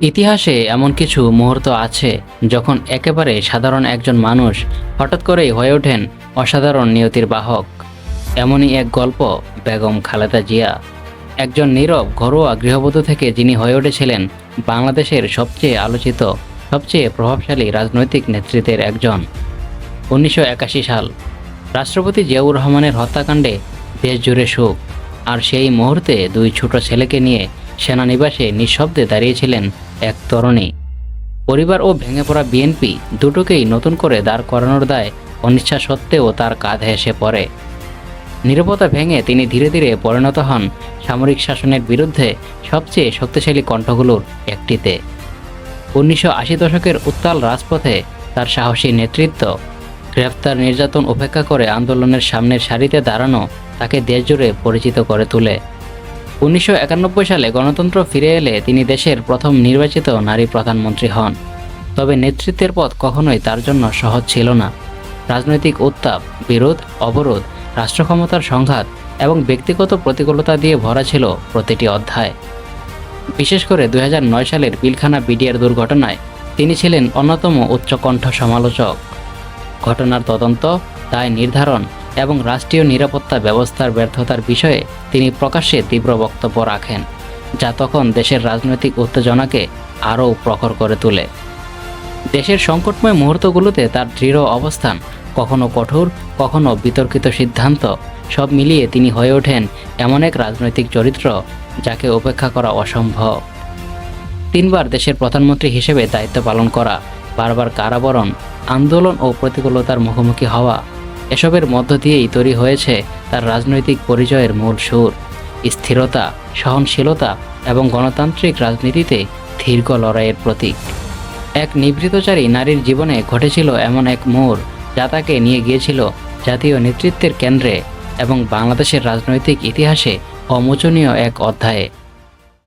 ইতিহাসে এমন কিছু মুহূর্ত আছে যখন একেবারে সাধারণ একজন মানুষ হঠাৎ করেই হয়ে ওঠেন অসাধারণ নিয়তির বাহক। এমনই এক গল্প, বেগম খালেদা জিয়া। একজন নীরব, ঘরোয়া গৃহবধূ থেকে যিনি হয়ে উঠেছিলেন বাংলাদেশের সবচেয়ে আলোচিত, সবচেয়ে প্রভাবশালী রাজনৈতিক নেতৃত্বের একজন। উনিশশো একাশি সাল। রাষ্ট্রপতি জিয়াউর রহমানের হত্যাকাণ্ডে দেশ জুড়ে শোক আর সেই মুহূর্তে দুই ছোট ছেলেকে নিয়ে সেনানিবাসে নিঃশব্দে দাঁড়িয়েছিলেন এক তরুণী। পরিবার ও ভেঙে পড়া বিএনপি দুটোকেই নতুন করে দাঁড় করানোর দায় অনিচ্ছা সত্ত্বেও তার কাঁধে এসে পড়ে। নিরাপত্তা ভেঙে তিনি ধীরে ধীরে পরিণত হন সামরিক শাসনের বিরুদ্ধে সবচেয়ে শক্তিশালী কণ্ঠগুলোর একটিতে। উনিশশো আশি দশকের উত্তাল রাজপথে তার সাহসী নেতৃত্ব গ্রেফতার নির্যাতন উপেক্ষা করে আন্দোলনের সামনের সারিতে দাঁড়ানো তাকে দেশজুড়ে পরিচিত করে তোলে। উনিশশো একানব্বই সালে গণতন্ত্র ফিরে এলে তিনি দেশের প্রথম নির্বাচিত নারী প্রধানমন্ত্রী হন। তবে নেতৃত্বের পথ কখনোই তার জন্য সহজ ছিল না। রাজনৈতিক উত্তাপ, বিরোধ, অবরোধ, রাষ্ট্রক্ষমতার সংঘাত এবং ব্যক্তিগত প্রতিকূলতা দিয়ে ভরা ছিল প্রতিটি অধ্যায়। বিশেষ করে দু হাজার নয় সালের পিলখানা বিডিআর দুর্ঘটনায় তিনি ছিলেন অন্যতম উচ্চকণ্ঠ সমালোচক। ঘটনার তদন্ত, দায় নির্ধারণ এবং রাষ্ট্রীয় নিরাপত্তা ব্যবস্থার ব্যর্থতার বিষয়ে তিনি প্রকাশ্যে তীব্র বক্তব্য রাখেন, যা তখন দেশের রাজনৈতিক উত্তেজনাকে আরও প্রখর করে তোলে। দেশের সংকটময় মুহূর্তগুলোতে তার দৃঢ় অবস্থান কখনো কঠোর, কখনো বিতর্কিত সিদ্ধান্ত, সব মিলিয়ে তিনি হয়ে ওঠেন এমন এক রাজনৈতিক চরিত্র যাকে উপেক্ষা করা অসম্ভব। তিনবার দেশের প্রধানমন্ত্রী হিসেবে দায়িত্ব পালন করা, বারবার কারাবরণ, আন্দোলন ও প্রতিকূলতার মুখোমুখি হওয়া এসবের মধ্য দিয়েই তৈরি হয়েছে তার রাজনৈতিক পরিচয়ের মূল সুর। স্থিরতা, সহনশীলতা এবং গণতান্ত্রিক রাজনীতিতে দীর্ঘ লড়াইয়ের প্রতীক। এক নিবৃতচারী নারীর জীবনে ঘটেছিল এমন এক মোড় যা তাকে নিয়ে গিয়েছিল জাতীয় নেতৃত্বের কেন্দ্রে এবং বাংলাদেশের রাজনৈতিক ইতিহাসে অমোচনীয় এক অধ্যায়ে।